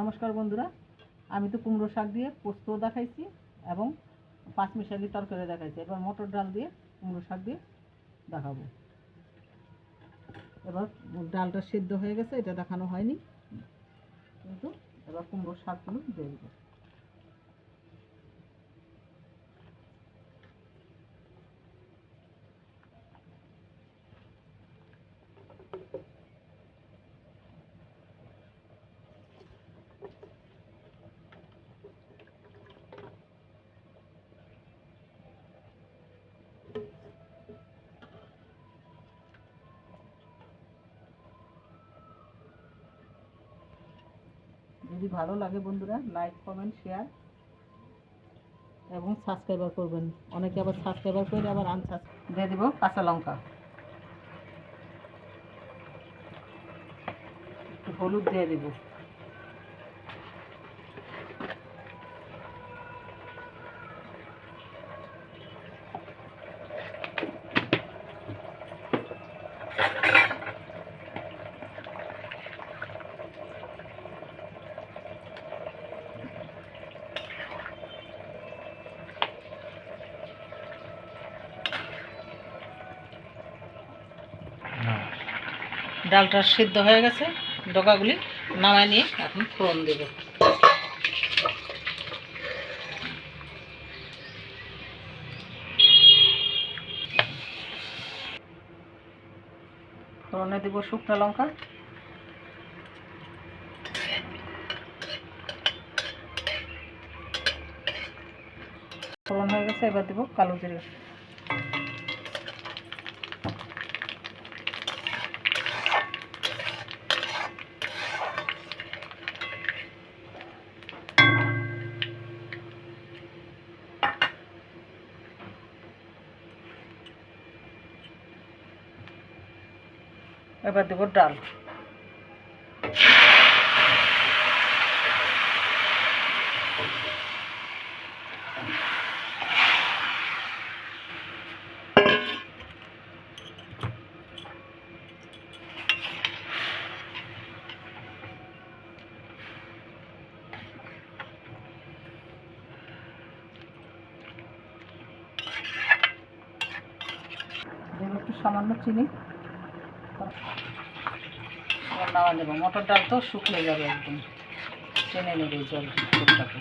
নমস্কার বন্ধুরা, আমি তো কুমড়ো শাক দিয়ে পোস্ত দেখাইছি এবং পাঁচমিশালি তরকারি দেখাইছি। এবার মটর ডাল দিয়ে কুমড়ো শাক দিয়ে দেখাবো। এবার ডালটা সেদ্ধ হয়ে গেছে, এটা দেখানো হয়নি। কিন্তু এবার কুমড়ো শাকগুলো দিয়ে দেবো। যদি ভালো লাগে বন্ধুরা লাইক কমেন্ট শেয়ার এবং সাবস্ক্রাইবার করবেন। অনেকে আবার সাবস্ক্রাইবার করে আবার আনসাবস্ক্রাইব দিয়ে দেবো কাঁচা লঙ্কা। একটু হলুদ দিয়ে দেবো। ডালটা সিদ্ধ হয়ে গেছে, ডগাগুলি নামায় নিয়ে এখন ফোড়ন দেব। ফোড়নে দেবো শুকনো লঙ্কা। ফোড়ন হয়ে গেছে, এবার দেবো কালো জিরে। এবার দেবো ডাল। সামান্য চিনি। নাওয়া নেব মটর ডাল তো শুকনো যাবে একদম। টেনে নেবে জল দুধটাকে।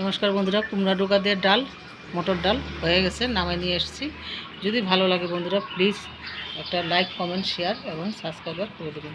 নমস্কার বন্ধুরা, কুমড়া ডোকা দিয়ে ডাল। মটর ডাল হয়ে গেছে, নামায় নিয়ে এসেছি। যদি ভালো লাগে বন্ধুরা প্লিজ একটা লাইক কমেন্ট শেয়ার এবং সাবস্ক্রাইবার করে দেবেন।